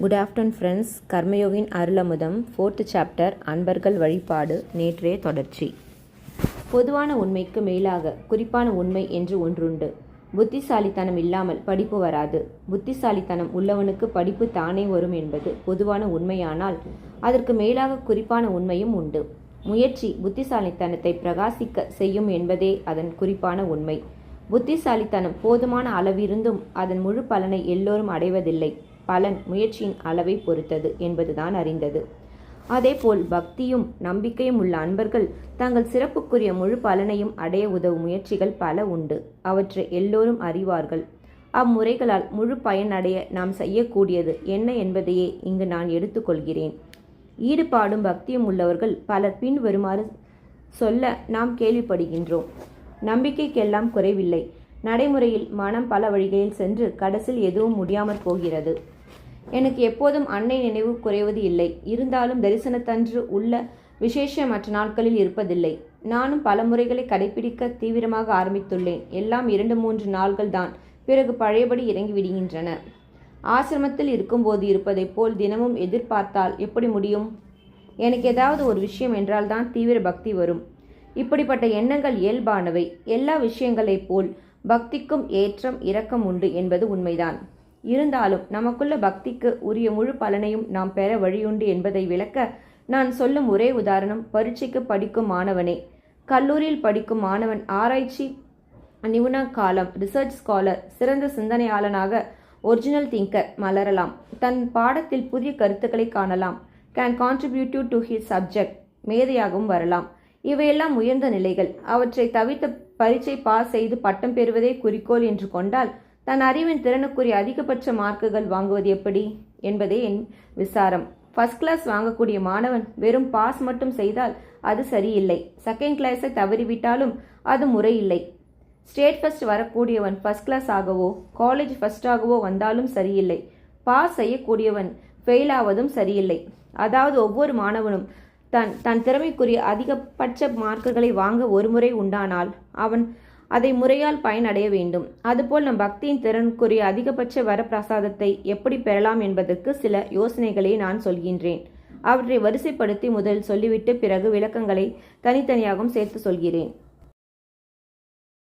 Good afternoon friends Karmayogin அருளமுதம் fourth chapter அன்பர்கள் வழிபாடு நேற்றைய தொடர்ச்சி. பொதுவான உண்மைக்கு மேலாக குறிப்பான உண்மை என்று ஒன்றுண்டு. புத்திசாலித்தனம் இல்லாமல் படிப்பு வராது. புத்திசாலித்தனம் உள்ளவனுக்கு படிப்பு தானே வரும் என்பது பொதுவான உண்மையானால் அதற்கு மேலாக குறிப்பான உண்மையும் உண்டு. முயற்சி புத்திசாலித்தனத்தை பிரகாசிக்க செய்யும் என்பதே அதன் குறிப்பான உண்மை. புத்திசாலித்தனம் போதுமான அளவிருந்தும் அதன் முழு பலனை எல்லோரும் அடைவதில்லை. பலன் முயற்சியின் அளவை பொறுத்தது என்பதுதான் அறிந்தது. அதேபோல் பக்தியும் நம்பிக்கையும் உள்ள அன்பர்கள் தங்கள் சிறப்புக்குரிய முழு பலனையும் அடைய உதவும் முயற்சிகள் பல உண்டு. அவற்றை எல்லோரும் அறிவார்கள். அம்முறைகளால் முழு பயனடைய நாம் செய்யக்கூடியது என்ன என்பதையே இங்கு நான் எடுத்துக்கொள்கிறேன். ஈடுபாடும் பக்தியும் உள்ளவர்கள் பலர் பின் வருமாறு சொல்ல நாம் கேள்விப்படுகின்றோம். நம்பிக்கைக்கெல்லாம் குறைவில்லை. நடைமுறையில் மனம் பல வழிகளில் சென்று கடைசியில் எதுவும் முடியாமற் போகிறது. எனக்கு எப்போதும் அன்னை நினைவு குறைவது இல்லை. இருந்தாலும் தரிசனத்தன்று உள்ள விசேஷ மற்ற நாட்களில் இருப்பதில்லை. நானும் பல முறைகளை கடைபிடிக்க தீவிரமாக ஆரம்பித்துள்ளேன். எல்லாம் இரண்டு மூன்று நாள்கள் தான். பிறகு பழையபடி இறங்கிவிடுகின்றன ஆசிரமத்தில் இருக்கும்போது இருப்பதைப் போல் தினமும் எதிர்பார்த்தால் எப்படி முடியும்? எனக்கு ஏதாவது ஒரு விஷயம் என்றால் தான் தீவிர பக்தி வரும். இப்படிப்பட்ட எண்ணங்கள் இயல்பானவை. எல்லா விஷயங்களைப் போல் பக்திக்கும் ஏற்றம் இரக்கம் உண்டு என்பது உண்மைதான். இருந்தாலும் நமக்குள்ள பக்திக்கு உரிய முழு பலனையும் நாம் பெற வழியுண்டு என்பதை விளக்க நான் சொல்லும் ஒரே உதாரணம் பரீட்சைக்கு படிக்கும் மாணவனே. கல்லூரியில் படிக்கும் மாணவன் ஆராய்ச்சி நிபுண காலம் ரிசர்ச் ஸ்காலர் சிறந்த சிந்தனையாளனாக ஒரிஜினல் திங்கர் மலரலாம். தன் பாடத்தில் புதிய கருத்துக்களை காணலாம். Can contributive to his subject மேதையாகவும் வரலாம். இவையெல்லாம் உயர்ந்த நிலைகள். அவற்றை தவிர்த்த பரீட்சை பாஸ் செய்து பட்டம் பெறுவதே குறிக்கோள் என்று கொண்டால் தன் அறிவின் திறனுக்குரிய அதிகபட்ச மார்க்குகள் வாங்குவது எப்படி? என்பதே என் விசாரம். ஃபஸ்ட் கிளாஸ் வாங்கக்கூடிய மாணவன் வெறும் பாஸ் மட்டும் செய்தால் அது சரியில்லை. செகண்ட் கிளாஸை தவறிவிட்டாலும் அது முறையில்லை. ஸ்டேட் ஃபர்ஸ்ட் வரக்கூடியவன் ஃபர்ஸ்ட் கிளாஸ் ஆகவோ காலேஜ் ஃபஸ்ட்டாகவோ வந்தாலும் சரியில்லை. பாஸ் செய்யக்கூடியவன் ஃபெயில் ஆவதும் சரியில்லை. அதாவது ஒவ்வொரு மாணவனும் தன் தன் திறமைக்குரிய அதிகபட்ச மார்க்குகளை வாங்க ஒரு முறை உண்டானால் அவன் அதை முறையால் பயனடைய வேண்டும். அதுபோல் நம் பக்தியின் திறனுக்குரிய அதிகபட்ச வரப்பிரசாதத்தை எப்படி பெறலாம் என்பதற்கு சில யோசனைகளை நான் சொல்கின்றேன். அவற்றை வரிசைப்படுத்தி முதல் சொல்லிவிட்டு பிறகு விளக்கங்களை தனித்தனியாகவும் சேர்த்து சொல்கிறேன்.